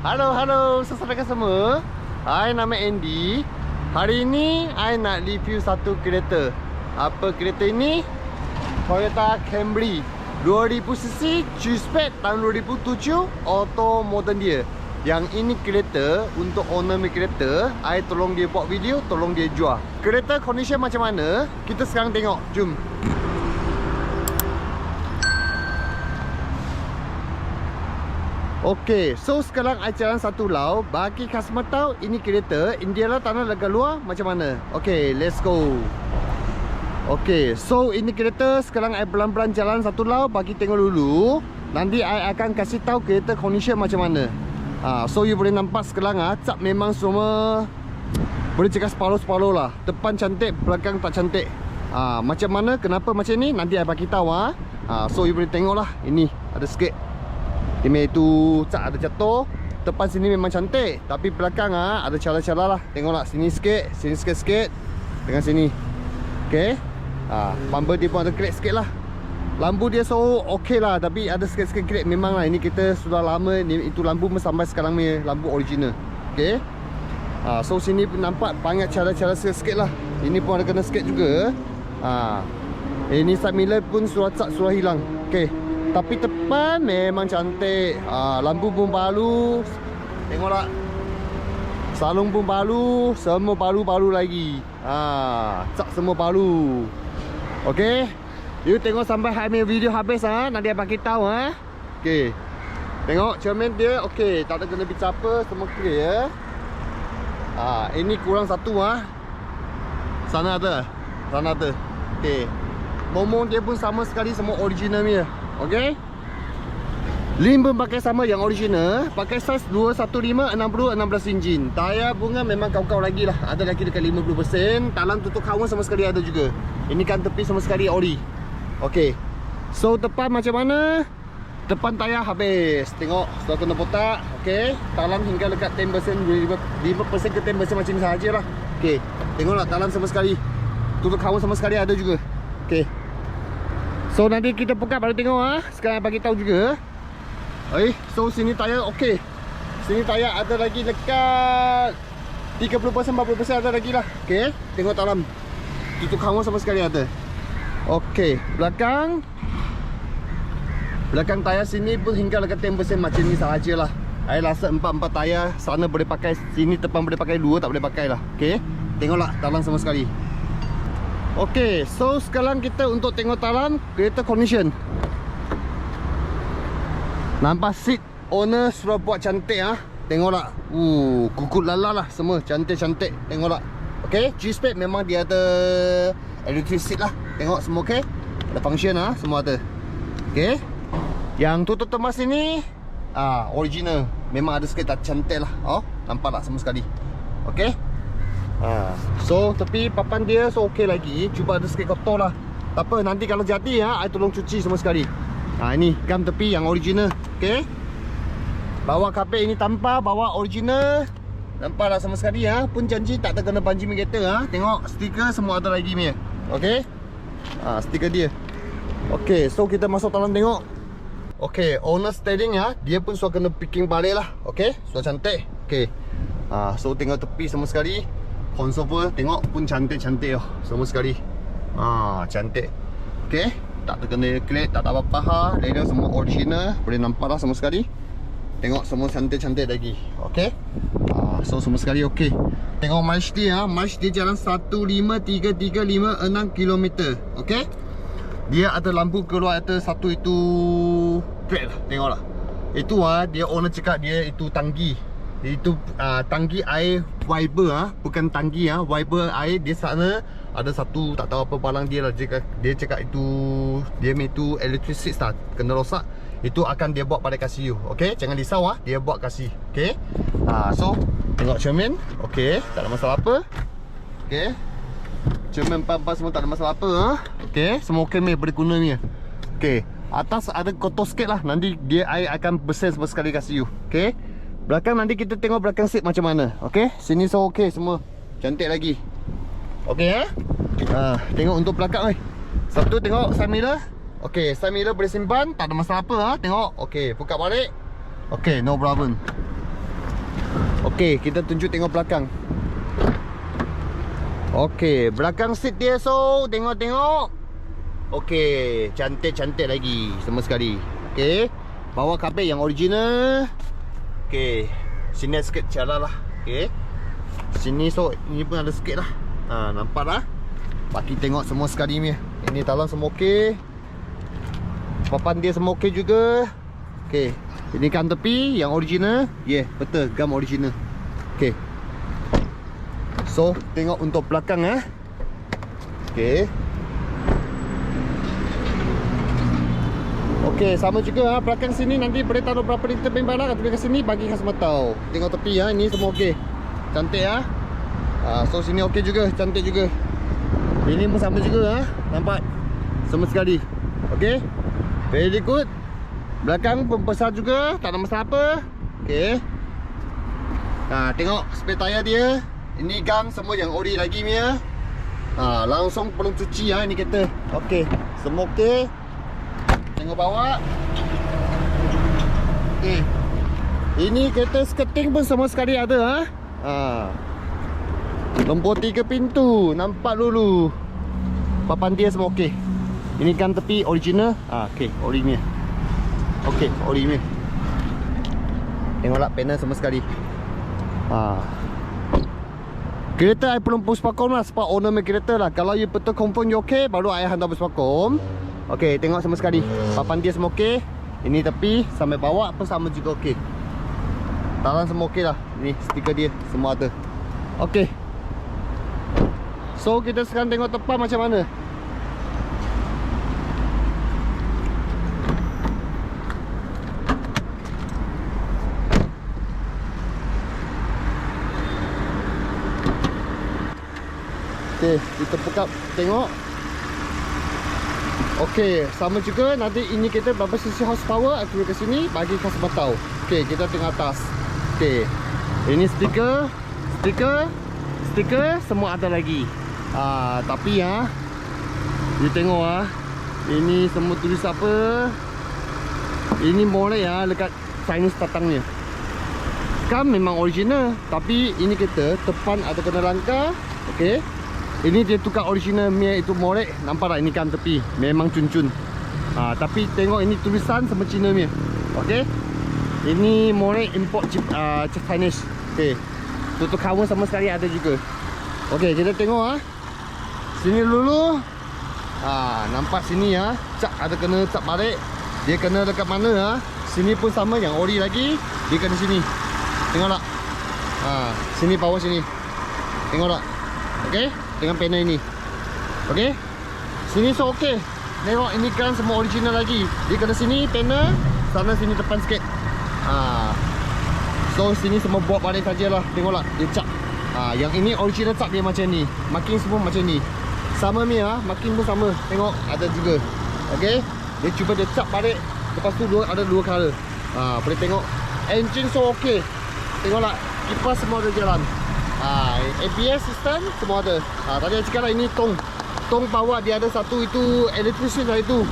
Halo, halo saudara semua. Hai, nama Andy. Hari ini I nak review satu kereta. Apa kereta ini? Toyota Camry 2000cc, G-Spec tahun 2007, auto modern dia. Yang ini kereta untuk owner ni kereta, I tolong dia buat video, tolong dia jual. Kereta condition macam mana? Kita sekarang tengok. Jom. Okey, so sekarang I jalan satu lau Bagi customer tahu ini kereta India lah tanah lega luar macam mana? Okey, let's go. Okey, so ini kereta Sekarang I pelan-pelan jalan satu lau Bagi tengok dulu. Nanti I akan kasih tahu kereta condition macam mana. Ha, So you boleh nampak sekarang ah, Cap memang semua Boleh cakap separuh-separuh lah. Depan cantik, belakang tak cantik. Ha, Macam mana, kenapa macam ni? Nanti I bagi tahu ah. ha, So you boleh tengok lah Ini, ada sikit dia itu cat ada jatuh. Depan sini memang cantik Tapi belakang ah ada cara-cara lah. Tengoklah sini sikit Sini sikit-sikit Dengan sini. Okay ha, Bumper dia pun ada crack sikit lah. Lampu dia so okay lah Tapi ada sikit-sikit crack Memang lah. Ini kita sudah lama ni, Itu lampu sampai sekarang ni Lampu original. Okay ha, So sini nampak banyak cara-cara sikit-sikit lah. Ini pun ada kena sikit juga. Ha. Ini side mirror pun sudah cat sudah hilang. Okay tapi depan memang cantik. Ha, Lampu pun baru Tengoklah Salung pun baru Semua baru-baru lagi. Ha, Cak semua baru Okay You tengok sampai habis video habis ha? Nanti abang kita tahu ha? Okay Tengok cermin dia Okay Tak ada kena bicara apa Semua clear ya? Ha, Ini kurang satu ha? Sana ada? Sana ada. Okay Momong dia pun sama sekali Semua original dia Okay Lim pun pakai sama yang original. Pakai saiz 215 60 16 injin. Tayar bunga memang kau-kau lagi lah. Ada lagi dekat 50% Talam tutup kawan sama sekali ada juga. Ini kan tepi sama sekali ori Okay So depan macam mana? Depan tayar habis. Tengok. Sudah kena botak. Okay Talam hingga dekat 10% 5% ke 10% macam ni sahaja lah Okay Tengoklah talam sama sekali. Tutup kawan sama sekali ada juga. Okay So nanti kita buka baru tengok ah. Sekarang bagi tahu juga. Eh, so sini tayar okey. Sini tayar ada lagi dekat 30% 40% ada lagi lah. Okey, tengok dalam. Itu kawan sama sekali ada. Okey, belakang Belakang tayar sini pun hingga dekat 10% macam ni sahajalah. Saya rasa empat-empat tayar sana boleh pakai, sini depan boleh pakai, dua tak boleh pakai lah. Okey. Tengoklah dalam sama sekali. Okey, so sekarang kita untuk tengok talan kereta condition. Nampak seat owner sudah buat cantik ah. Ha? Tengoklah. Uh, kukut lala lah semua cantik-cantik. Tengoklah. Okey, G-Spec memang dia ada electric seat lah. Tengok semua okey. Ada function ah, ha? semua ada. Okey. Yang tutup temas ini ah original. Memang ada sikit tak cantik lah. Oh, nampak tak semua sekali. Okey. Ha. So tapi papan dia so okey lagi. Cuba ada sikit kotor lah. Tak apa nanti kalau jadi ya, I tolong cuci semua sekali. Ha, Ini gam tepi yang original Okay? Bawa kapek ini tanpa bawa original. Nampak lah sama sekali ya. Pun janji tak terkena banji megator ha. Tengok stiker semua ada lagi punya Okay? Ha, Stiker dia. Okay so kita masuk dalam tengok. Okay owner steering ya, Dia pun sudah kena picking balik lah Okay? Sudah cantik Okay? Ha, So tengok tepi semua sekali konsol tengok pun cantik-cantik oh. Semua sekali. Ha, Cantik. Okay Tak terkena klik Tak apa-apa ha. Leather semua original Boleh nampak lah semua sekali. Tengok semua cantik-cantik lagi Okay ha, So semua sekali okay Tengok mileage dia ha. Mileage dia jalan 15336 km Okay Dia ada lampu keluar atas satu itu Great lah Tengok lah Itu ha, dia owner cakap dia itu tanggi itu uh, tangki air wiper ah, bukan tangki ah, wiper air di sana ada satu tak tahu apa barang dia lah. Dia, dia cakap itu dia itu electricity start kena rosak. Itu akan dia buat pada kasih you. Okey jangan risau ah. Dia buat kasih. Okey ah uh, so tengok cermin. Okey tak ada masalah apa. Okey cermin pampas semua tak ada masalah apa ah. Okey semua okey meh boleh guna ni okey atas ada kotor sikit lah. Nanti dia air akan bersih sekali kasih you. Okey Belakang nanti kita tengok belakang seat macam mana Okey, sini so okey semua Cantik lagi Okey ya ha, Tengok untuk belakang ni Satu tengok side mirror Okey, side mirror boleh simpan Tak ada masalah apa ha? Tengok, okey, buka balik Okey, no problem Okey, kita tunjuk tengok belakang. Okey, belakang seat dia so tengok-tengok. Okey, cantik-cantik lagi semua sekali. Okey. Bawa kabel yang original. Okey. Sini sikit cara lah. Okey. Sini so ini pun ada sikit lah. Ha, nampak lah. Bagi tengok semua sekali ni. Ini talang semua okey. Papan dia semua okey juga. Okey. Ini kan tepi yang original. Yeah, betul gam original. Okey. So, tengok untuk belakang eh. Okey. Okey, sama juga ha. belakang sini nanti boleh taruh berapa liter bembang lah kat sini bagi customer tahu. Tengok tepi ha, ini semua okey. Cantik ha. Ha, so sini okey juga, cantik juga. Ini pun sama juga ha. Nampak? Semua sekali. Okey. Very good. Belakang pun besar juga, tak ada masalah apa. Okey. Ha, tengok spare tayar dia. Ini gam semua yang ori lagi punya. Ha, langsung perlu cuci ha ini kereta. Okey. Semua okey. Tengok bawah. Okey. Ini kereta skirting pun semua sekali ada ha. Ha. Lempur tiga pintu. Nampak dulu. Papan dia semua okey. Ini kan tepi original. Ha, okey, ori punya. Okey, ori punya. Tengoklah panel semua sekali. Ha. Kereta I perlu push pakom lah Sebab owner main kereta lah Kalau you betul confirm you okay Baru I hantar push pakom Okay tengok sama sekali. Papan dia semua okay Ini tepi Sampai bawah pun sama juga okay Talan semua okay lah. Ni stiker dia Semua ada. Okay So kita sekarang tengok tepat macam mana. Okey, kita buka tengok. Okey, sama juga nanti ini kita berapa cc horsepower aku ke sini bagi customer tahu. Okey, kita tengok atas. Okey. Ini stiker, stiker, stiker semua ada lagi. Ah, tapi ya. You tengok ah. Ini semua tulis apa? Ini boleh ya dekat Chinese tatangnya. Kan memang original, tapi ini kita depan ada kena langkah. Okey. Ini dia tukar original Mia itu morek Nampak tak? Ini kan tepi Memang cun-cun. Ha, Tapi tengok ini tulisan sama Cina Mia Okay Ini morek import chip, uh, chip Chinese. Okay Tutup cover sama sekali ada juga. Okay kita tengok ha. Sini dulu. Ha, Nampak sini ya Cap ada kena cap balik. Dia kena dekat mana ha. Sini pun sama yang ori lagi Dia kena sini. Tengok tak? Ha, Sini power sini. Tengok tak? Okay dengan panel ini. Ok sini so ok tengok ini kan semua original lagi. Dia kena sini panel sana sini depan sikit. Ha. so sini semua buat balik sajalah. Tengoklah dia cap. Ha. yang ini original cap dia macam ni. Marking semua macam ni. Sama ni ha. marking pun sama. Tengok ada juga. Ok dia cuba dia cap balik. Lepas tu dua, ada dua color. Ha. boleh tengok. Engine so ok tengoklah kipas semua ada jalan ha, ABS system semua ada. Ha, Tadi saya cakap lah ini tong Tong bawah dia ada satu itu Electrician lah itu.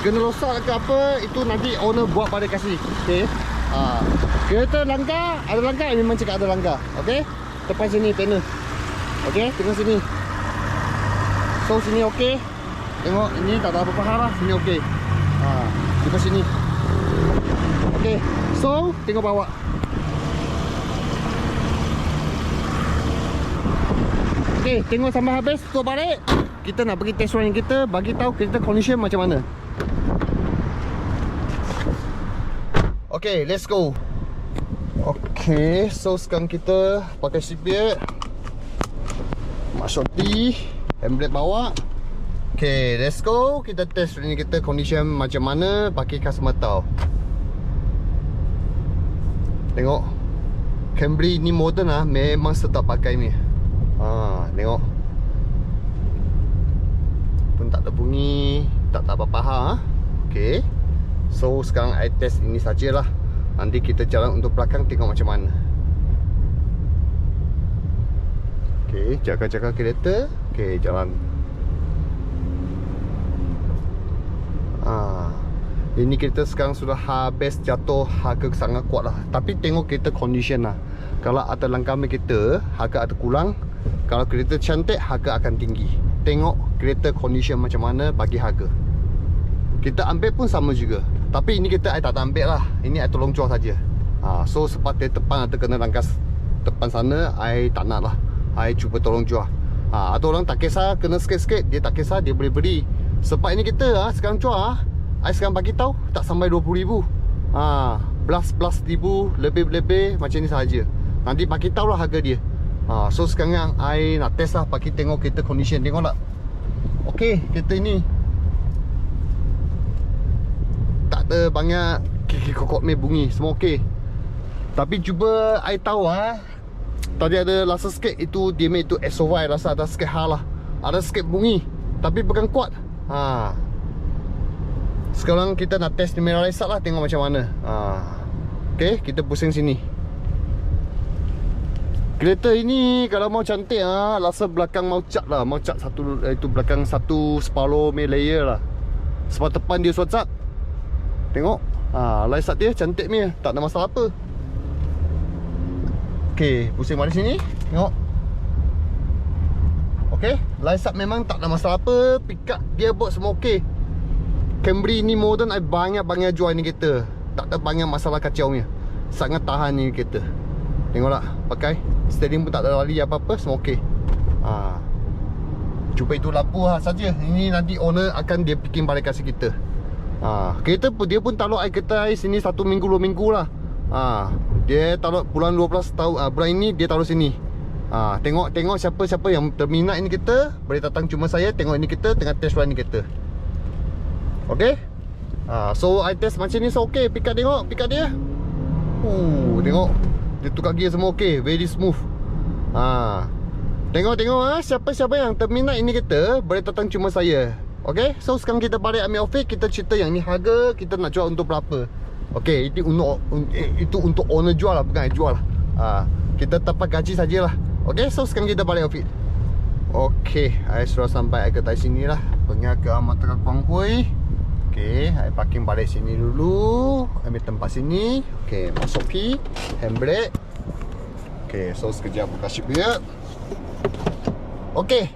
Kena rosak ke apa Itu nanti owner buat pada kasih. Okay? Ha, Kereta langkah Ada langkah memang cakap ada langkah Okay? Tepat sini panel Okay? Tengok sini. So sini okay. Tengok ini tak ada apa-apa lah. Sini okay. Ha, Tepat sini. Okay? So tengok bawah Okey, tengok sampai habis tutup balik. Kita nak pergi test run kita, bagi tahu kita condition macam mana. Okey, let's go. Okey, so sekarang kita pakai seatbelt. Masuk di emblem bawa. Okey, let's go. Kita test run kita condition macam mana, bagi customer tahu. Tengok. Camry ni modern ah, memang sedap pakai ni. Ha, tengok. Pun tak ada bunyi, tak tak apa-apa ha. Okey. So sekarang I test ini sajalah. Nanti kita jalan untuk belakang tengok macam mana. Okey, jaga-jaga kereta. Okey, jalan. Ah. Ini kereta sekarang sudah habis jatuh harga sangat kuat lah Tapi tengok kereta condition lah Kalau ada langkah kereta harga ada kurang Kalau kereta cantik harga akan tinggi. Tengok kereta condition macam mana bagi harga. Kita ambil pun sama juga. Tapi ini kita I tak ambil lah. Ini I tolong jual saja. ha, So sepatutnya depan ada kena langkas Depan sana I tak nak lah. I cuba tolong jual. Ha, Ada orang tak kisah Kena sikit-sikit Dia tak kisah Dia boleh beli. Sebab ini kita ha, Sekarang ha, I sekarang bagi tahu Tak sampai RM20,000 ha, Belas-belas ribu Lebih-lebih Macam ni sahaja. Nanti bagi tahu lah harga dia ha, So sekarang I nak test lah Bagi tengok kereta condition. Tengok tak? Okey kereta ini Tak ada banyak Kiki kokok me bunyi. Semua okey. Tapi cuba I tahu ha? Tadi ada rasa sikit Itu dia make itu SOY Rasa ada sikit hal lah. Ada sikit bunyi Tapi bukan kuat. Ha. Sekarang kita nak test ni merah lah Tengok macam mana. Ha. Okay kita pusing sini Kereta ini kalau mau cantik ah, rasa belakang mau cat lah, mau cat satu eh, itu belakang satu separuh me layer lah. Sebab depan dia suat Tengok. Ah, sat dia cantik ni, tak ada masalah apa. Okey, pusing balik sini. Tengok. Okey, sat memang tak ada masalah apa. Pick up dia buat semua okey. Camry ni modern I banyak-banyak jual ni kereta. Tak ada banyak masalah kacau ni. Sangat tahan ni kereta. Tengoklah pakai. Steering pun tak ada apa-apa Semua okey. Ha. Cuba itu lampu lah saja. Ini nanti owner akan dia bikin balik kasih kita. Ha. Kereta pun dia pun taruh air kereta air sini Satu minggu dua minggu lah. Ha. Dia taruh bulan 12 tahun ha, Bulan ini dia taruh sini. Ha. Tengok tengok siapa-siapa yang terminat ini kita Boleh datang cuma saya Tengok ini kita Tengah test run ini kita Okay ha. So I test macam ni So okay Pick up tengok Pick up dia. Uh, tengok dia tukar gear semua okey, very smooth. Ha. Tengok-tengok ah, siapa-siapa yang terminat ini kereta boleh datang cuma saya. Okey, so sekarang kita balik ambil office, kita cerita yang ni harga kita nak jual untuk berapa. Okey, itu untuk eh, itu untuk owner jual lah, bukan jual lah. Ha. Kita dapat gaji sajalah. Okey, so sekarang kita balik office. Okey, saya sudah sampai ke sini lah. Pengen ke Amat Kuang Hui. Okey, saya parking balik sini dulu. Ambil tempat sini. Okey, masuk P. Handbrake. Okey, so sekejap buka ship dia. Okey.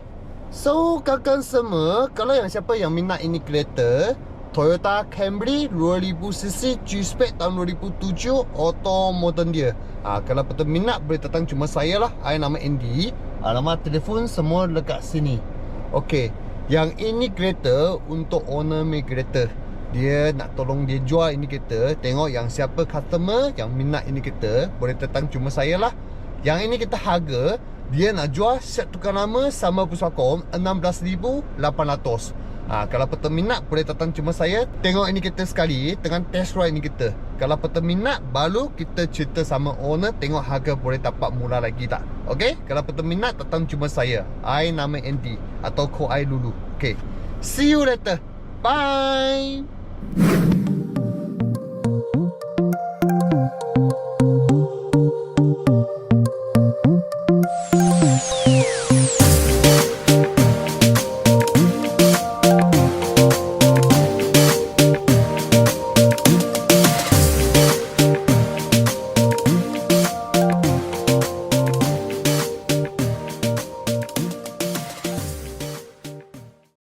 So, kakan semua, kalau yang siapa yang minat ini kereta, Toyota Camry 2000cc G-Spec tahun 2007 Auto modern dia ha, Kalau betul minat boleh datang cuma saya lah Saya nama Andy Alamat telefon semua dekat sini Okey yang ini kereta untuk owner me kereta. Dia nak tolong dia jual ini kereta. Tengok yang siapa customer yang minat ini kereta Boleh datang cuma saya lah. Yang ini kita harga Dia nak jual set tukar nama sama pusakon 16,800 Ha, kalau peta minat boleh datang cuma saya Tengok ini kita sekali Dengan test ride ini kita. Kalau minat Baru kita cerita sama owner Tengok harga boleh dapat murah lagi tak. Okay Kalau peta minat Datang cuma saya. I nama Andy Atau call I dulu Okay See you later. Bye